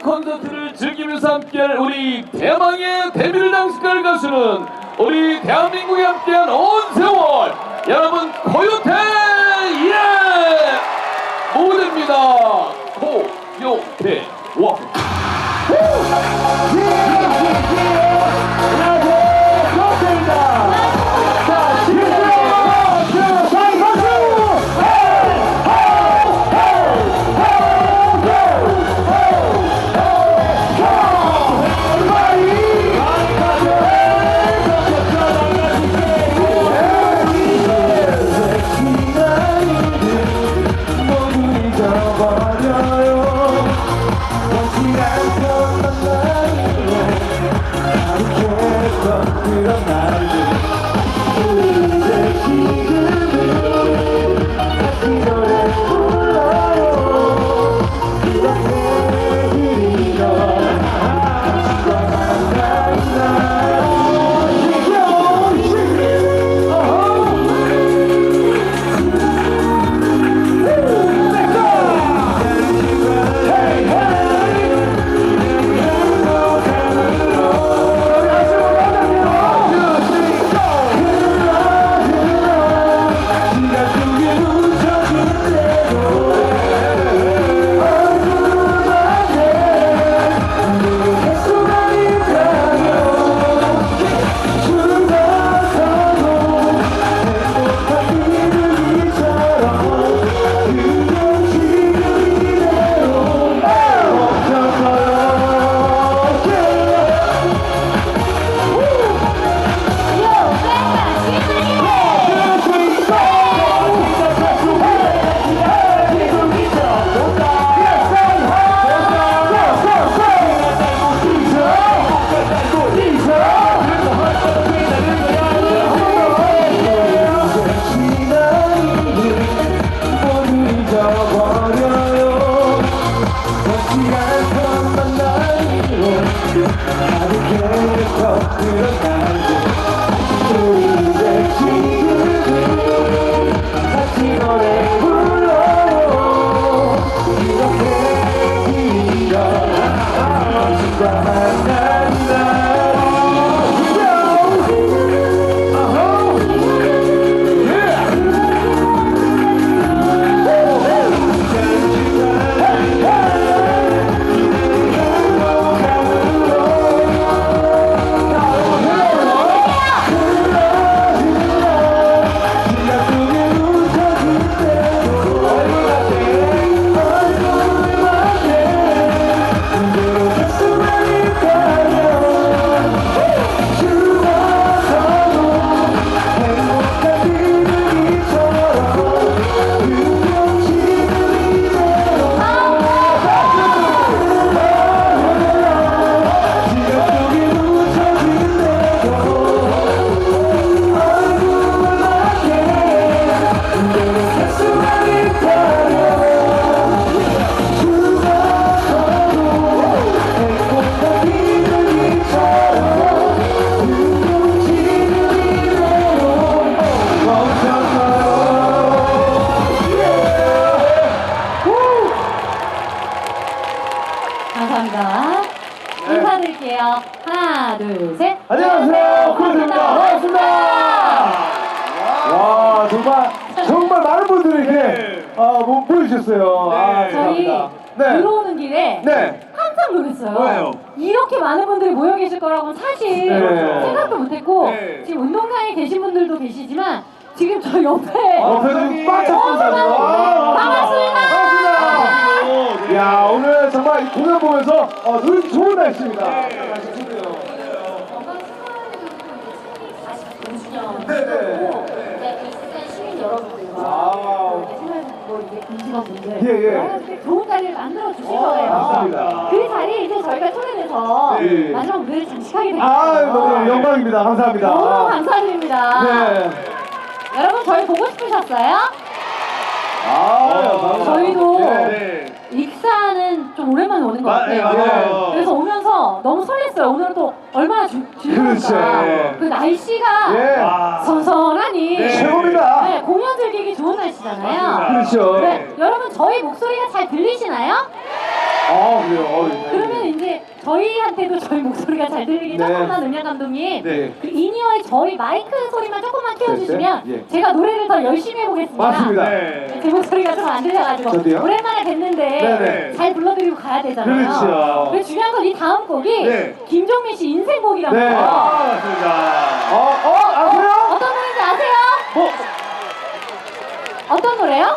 콘서트를 즐기면서 함께할 우리 대망의 데뷔를 장식할 가수는 우리 대한민국에 함께한 온 세월 여러분 고요태 예 모두입니다 계신 분들도 계시지만 지금 저 옆에 어, 그래도 빠졌습니다. 어, 반갑습니다. 반갑습니다. 야 오늘 정말 이 공연 보면서 어, 눈이 좋은 날씨입니다. 시민 여러분들과 아. 생활고 이제 임직원분들 예, 예. 좋은 자리를 만들어 주실 어, 거예요. 맞습니다. 그 자리에 이제 저희가 초대돼서 네. 마지막 무대를 장식하게 됐어요. 아 너무 영광입니다. 감사합니다. 너무 감사드립니다. 네. 여러분 저희 보고 싶으셨어요? 아, 저희도 네. 익사는 좀 오랜만에 오는 것 아, 같아요. 네, 맞아요. 그래서 오면서 너무 설렜어요. 오늘은 또 얼마나 주, 그렇죠. 즐거울까. 그 날씨가 예. 선선하니 최고입니다. 네, 공연 즐기기 좋은 날씨잖아요. 그렇죠. 네, 여러분 저희 목소리가 잘 들리시나요? 아, 그래요. 어, 예, 그러면 이제 저희한테도 저희 목소리가 잘 들리게 네. 조금만 음향 감독님 네. 그 인이어의 저희 마이크 소리만 조금만 키워주시면 네, 네. 예. 제가 노래를 더 열심히 해보겠습니다. 맞습니다. 네. 제 목소리가 좀 안 들려가지고 저도요? 오랜만에 뵀는데 네네. 잘 불러드리고 가야 되잖아요. 그렇죠. 근데 중요한 건 이 다음 곡이 네. 김종민 씨 인생곡이라고 네. 아, 맞습니다. 어, 어, 아세요? 어떤 노래인지 아세요? 뭐? 어떤 노래요?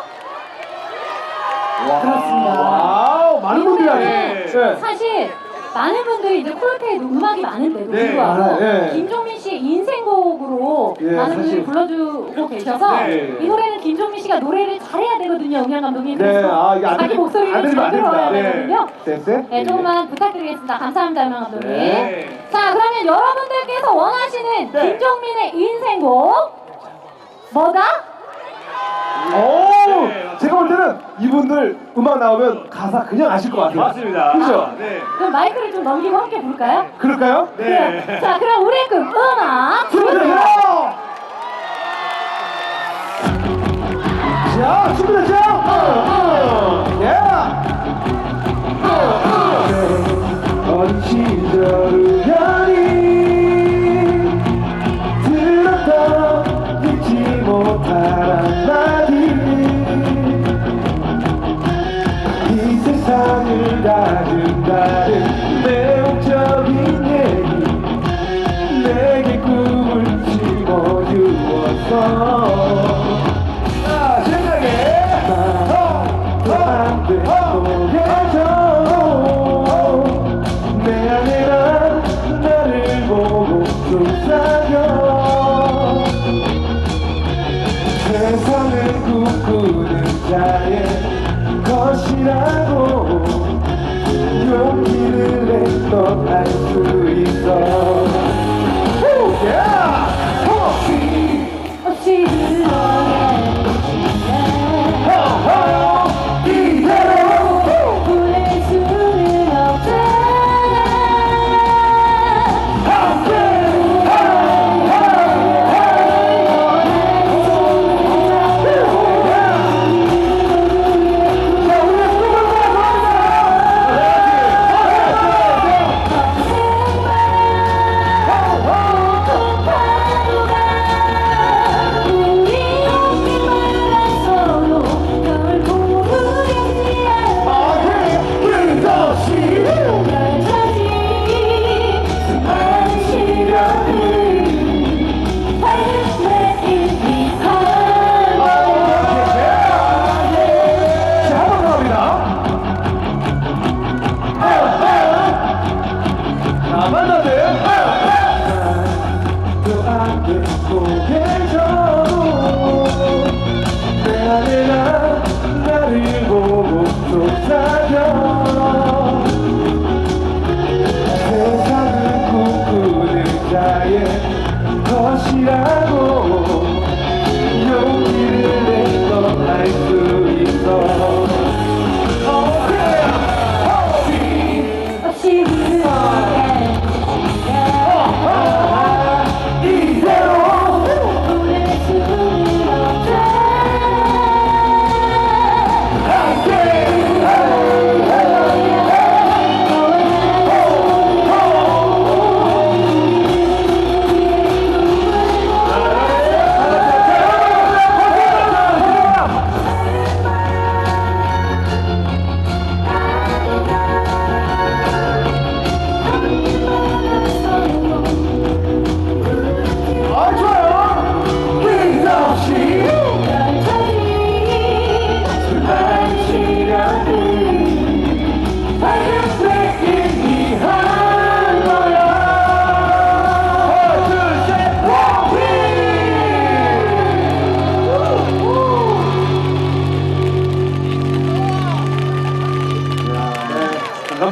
그렇습니다. 와우, 많은 이 분들이 노래는 아네. 네. 사실 많은 분들이 이제 콜드플레이 음악이 많은데도 네, 불구하고 알아요. 네. 김종민 씨의 인생곡으로 예, 많은 분들이 사실. 불러주고 계셔서 네. 이 노래는 김종민 씨가 노래를 잘해야 되거든요, 음향 감독님. 네, 그래서 아, 이게 안 자기 들리- 목소리를 안 들리면 잘 됩니다. 들어야 네. 되거든요. 됐어요? 네, 조금만 부탁드리겠습니다. 감사합니다, 음향 감독님. 네. 자, 그러면 여러분들께서 원하시는 네. 김종민의 인생곡 뭐다? 오, 네, 제가 볼 때는 이분들 음악 나오면 가사 그냥 아실 것 같아요. 맞습니다. 그죠? 네. 그럼 마이크를 좀 넘기고 함께 부를까요? 그럴까요? 네. 자, 그럼 우리 그 음악 준비됐죠? 자, 준비됐죠? 예! 어린 시절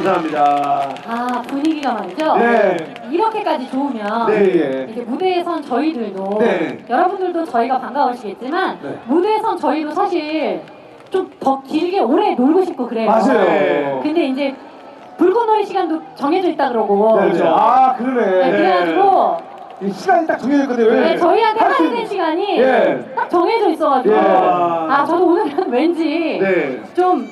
감사합니다. 아 분위기가 말이죠. 네. 이렇게까지 좋으면 네, 예. 이렇게 무대에 선 저희들도 네. 여러분들도 저희가 반가우시겠지만 네. 무대에 선 저희도 사실 좀 더 길게 오래 놀고 싶고 그래요. 맞아요 네. 근데 이제 불꽃놀이 시간도 정해져 있다 그러고 네, 그렇죠. 아 네, 그러네 그래가지고 이 시간이 딱 정해져 있거든요 왜? 네, 저희한테 할 수 할인된 있는- 시간이 예. 딱 정해져 있어가지고 예. 아 저도 오늘은 왠지 네. 좀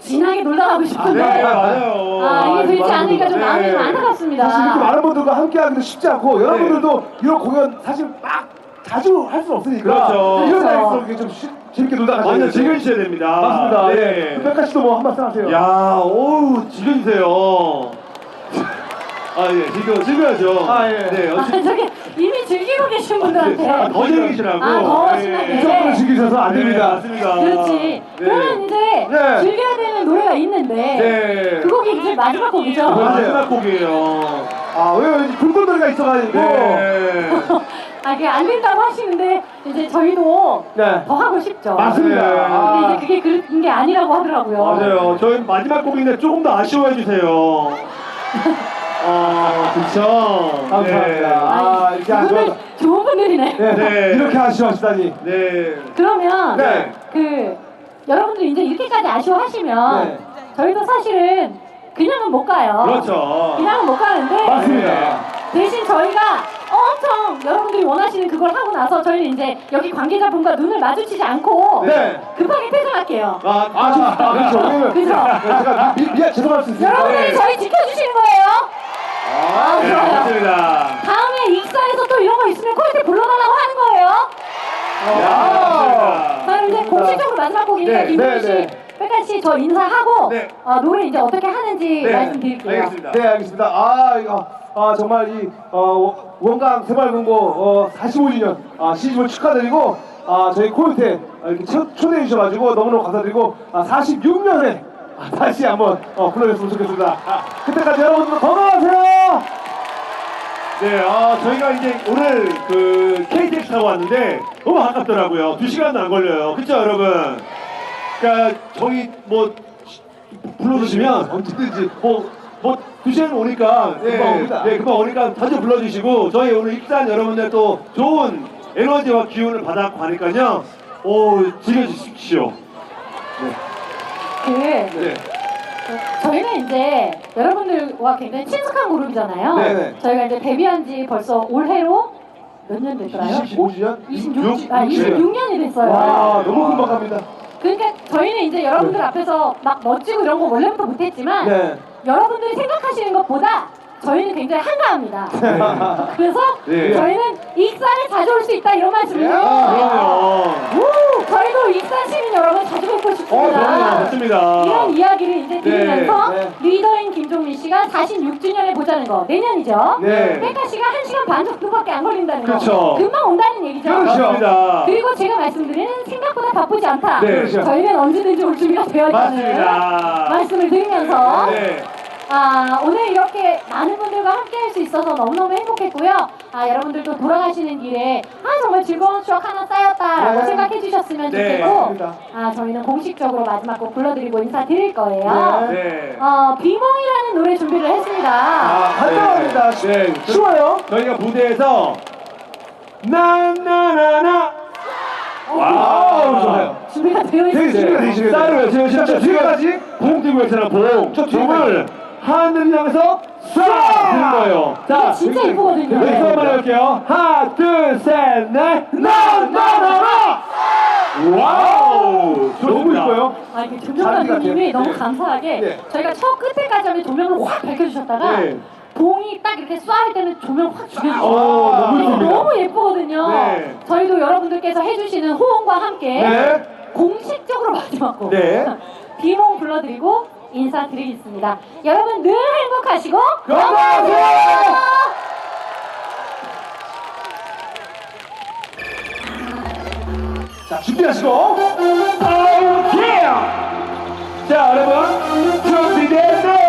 진하게 놀다 가고 싶은데 네, 맞아요. 아, 이게 되지 많은 않으니까 좀 분들. 마음이 좀 네. 안타깝습니다. 사실 이렇게 많은 분들과 함께 하기도 쉽지 않고 여러분들도 이런 공연 사실 막 자주 할 수 없으니까 그렇죠. 이런 그렇죠. 이렇게 좀 쉬- 재밌게 놀다 가셔야 완전 돼요. 즐겨주셔야 됩니다. 맞습니다. 네. 네. 백가 씨도 뭐 한 말씀 하세요. 야, 오우, 즐겨주세요. 아, 예, 즐겨, 즐겨야죠. 아, 예. 네, 아, 어찌, 저기 이미 즐기고 계신 분들한테 아, 더 즐기시라고. 아, 더 예. 신나게. 이성분을 즐기셔서 안 네, 됩니다. 맞습니다. 그렇지. 네. 그러면 이제 네. 즐겨야 되는 노래가 있는데 네. 그 곡이 이제 마지막 곡이죠. 맞아요. 마지막 곡이에요. 아, 왜요? 붉은 노래가 있어가지고. 네. 아, 그게 안 된다고 하시는데 이제 저희도 네. 더 하고 싶죠. 맞습니다. 네. 아. 근데 이제 그게 그런 게 아니라고 하더라고요. 맞아요. 저희 마지막 곡인데 조금 더 아쉬워해 주세요. 어, 그쵸. 감사합니다. 네. 아, 이렇게 안 좋아서. 좋은 분들이네. 네. 네. 이렇게 아쉬워하시다니. 네. 그러면 네. 그 여러분들 이제 이렇게까지 아쉬워하시면 네. 저희도 사실은 그냥은 못 가요. 그렇죠. 그냥은 못 가는데 맞습니다. 대신 저희가 엄청 여러분들이 원하시는 그걸 하고 나서 저희는 이제 여기 관계자분과 눈을 마주치지 않고 네. 급하게 퇴장할게요. 아, 아, 저, 아, 그렇죠. 왜냐면 그죠? 네, 제가 미, 미, 미안, 죄송할 수 있습니다. 여러분들이 네. 저희 지켜주시는 거예요. 아, 네, 좋아요. 맞습니다. 다음에 익사에서 또 이런 거 있으면 콜때 불러달라고 하는 거예요. 야, 자, 그럼 이제 공식적으로 마지막 곡이니까 네, 김민희 네, 씨, 네. 백 가씨저 인사하고 네. 어, 노래 이제 어떻게 하는지 네. 말씀드릴게요. 알겠습니다. 네, 알겠습니다. 아, 이거, 아, 정말 이, 어, 원강 새발군고, 어, 45주년, 아, 시즌을 축하드리고, 아, 저희 코요태, 아, 이렇게 초, 초대해 주셔가지고 너무너무 감사드리고, 아, 46년에, 아, 다시 한번, 어, 불러줬으면 좋겠습니다. 아, 그때까지 여러분들 건강하세요! 네, 아, 저희가 이제 오늘 그 KTX 타고 왔는데 너무 가깝더라고요. 두 시간도 안 걸려요. 그쵸, 여러분? 그러니까 저희 뭐 불러주시면 언제든지. 뭐, 뭐, 두 시간 오니까, 네, 금방 옵니다. 네, 금방 오니까 자주 불러주시고, 저희 오늘 입산 여러분들 또 좋은 에너지와 기운을 받아고 하니까요, 오, 즐겨주십시오. 그 네. 저희는 이제 여러분들과 굉장히 친숙한 그룹이잖아요. 네네. 저희가 이제 데뷔한 지 벌써 올해로 몇 년 됐더라요? 25주년? 26, 아, 네. 26년이 됐어요. 와, 너무 금방 갑니다. 그러니까 저희는 이제 여러분들 앞에서 막 멋지고 이런 거 원래부터 못했지만 네. 여러분들이 생각하시는 것보다 저희는 굉장히 한가합니다. 그래서 네. 저희는 익산에 자주 올 수 있다 이런 말씀을 야. 그럼요. 우! 저희도 익산 시민 여러분 자주 뵙고 어, 싶습니다. 그럼요. 맞습니다. 이런 이야기를 이제 들으면서 네. 리더인 김종민 씨가 46주년에 보자는 거 내년이죠. 네. 백가 씨가 1 시간 반 정도밖에 안 걸린다는 거. 그렇죠. 금방 온다는 얘기죠. 그렇죠. 그리고 제가 말씀드리는 생각보다 바쁘지 않다. 네. 그렇죠. 저희는 언제든지 올 준비가 되어 있다는 맞습니다. 말씀을 드리면서 네. 아, 오늘 이렇게 많은 분들과 함께 할 수 있어서 너무너무 행복했고요. 아, 여러분들도 돌아가시는 길에 아, 정말 즐거운 추억 하나 쌓였다라고 네. 생각해 주셨으면 네, 좋겠고 맞습니다. 아, 저희는 공식적으로 마지막 곡 불러드리고 인사드릴 거예요. 네. 네. 어, 비몽이라는 노래 준비를 했습니다. 아, 간단합니다. 네. 쉬워요. 저희가 무대에서 나나나나 와우, 좋아요. 준비가 되어 되게 있습니다. 준비가. 쌀을 제가 진짜 자, 뒤에까지? 봉 들고 있잖아 봉. 저 뒤에 까지. 봉을 하늘 향해서 쏴 드는 거예요. 이게 진짜 이쁘거든요. 네, 왼손 한번 해볼게요. 하나, 둘, 셋, 넷, 나, 나, 나, 나! 와우! 너무 좋습니다. 이뻐요. 아, 이렇게 자리 조명관님이. 너무 네. 감사하게 네. 저희가 첫 끝에까지 하면 조명을 확 밝혀주셨다가 네. 봉이 딱 이렇게 쏴할 때는 조명 확 죽여주셨어요. 오, 너무 이게. 너무 예쁘거든요. 네. 저희도 여러분들께서 해주시는 호응과 함께 네. 공식적으로 마지막 곡 네. 비몽 불러드리고 인사드리겠습니다. 여러분 늘 행복하시고 건강하세요! 자, 준비하시고. 예! 자 여러분 준비됐나요?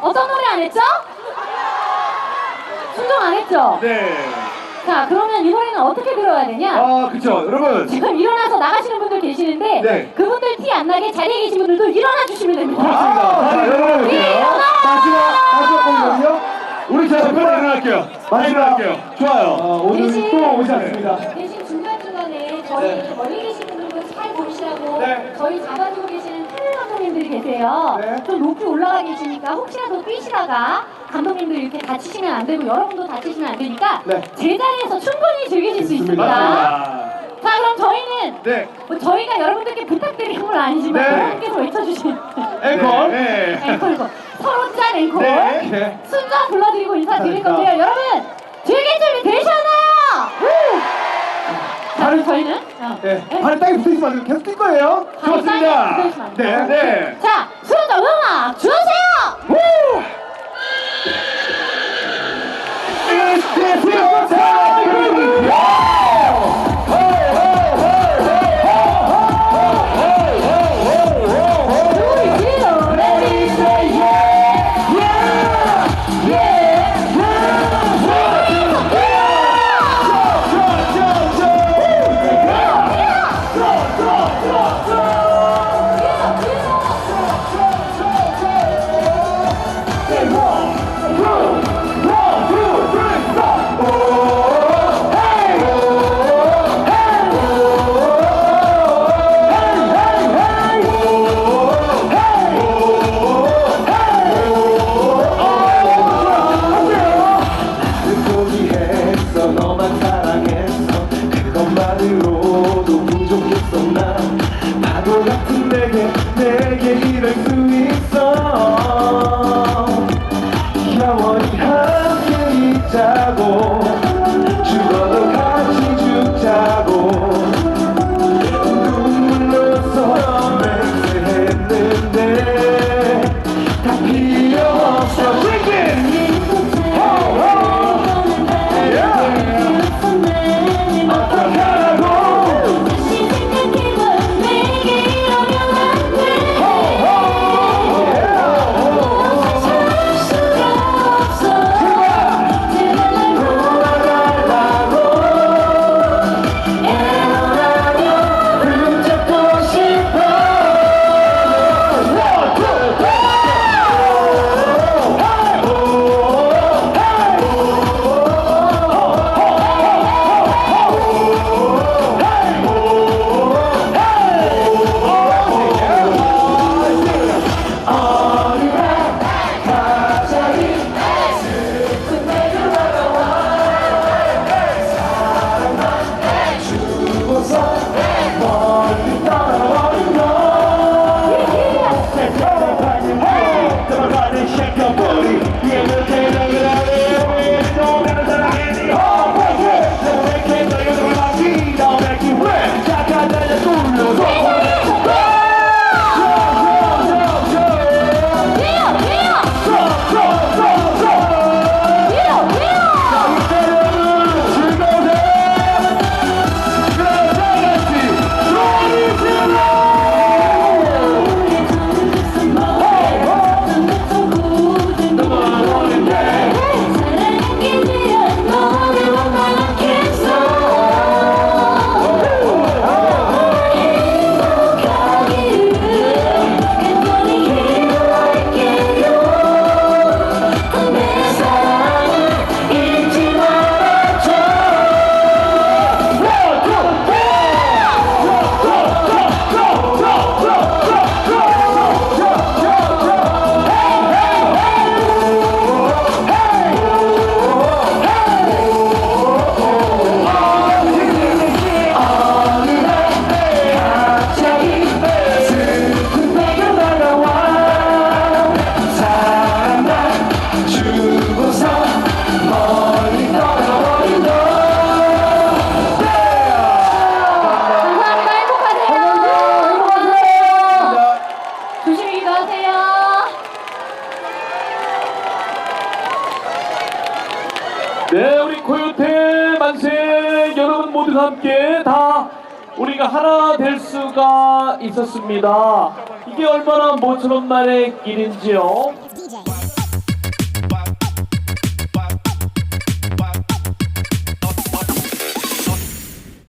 어떤 노래 안 했죠? 순정 안 했죠? 네. 자, 그러면 이 노래는 어떻게 들어야 되냐? 아 그쵸 여러분 지금 일어나서 나가시는 분들 계시는데 네. 그분들 티 안 나게 자리에 계신 분들도 일어나 주시면 됩니다. 아, 자 여러분 일어나! 마지막 마지막 공연이요 우리 자 잠깐 일어날게요 마지막. 일어날게요 좋아요 어, 오늘 대신- 또 오지 않습니다 대신 중간 중간에 저희 멀리 계신 분들도 잘 보시라고 네. 저희 잡아주고 감독님들이 계세요. 네. 좀 높이 올라가 계시니까 혹시라도 뛰시다가 감독님들 이렇게 다치시면 안 되고 여러분도 다치시면 안 되니까 네. 제자리에서 충분히 즐기실 수 있습니다. 맞습니다 자 그럼 저희는 네 뭐 저희가 여러분들께 부탁드리는 건 아니지만 네. 여러분께서 외쳐주신 앵콜 네. 앵콜 서로 짠 앵콜 네. 네. 순정 불러드리고 인사드릴. 건데요 여러분 즐길 준비 되셨나요? 자 그럼 저희는 어. 네 발에 땅에 붙어있으면 안 돼요 계속 뛸 거예요 땅에 좋습니다 돼요. 네 네. 자 순정 음악 주세요 It's the time! 있었습니다. 이게 얼마나 모처럼 만의 일인지요.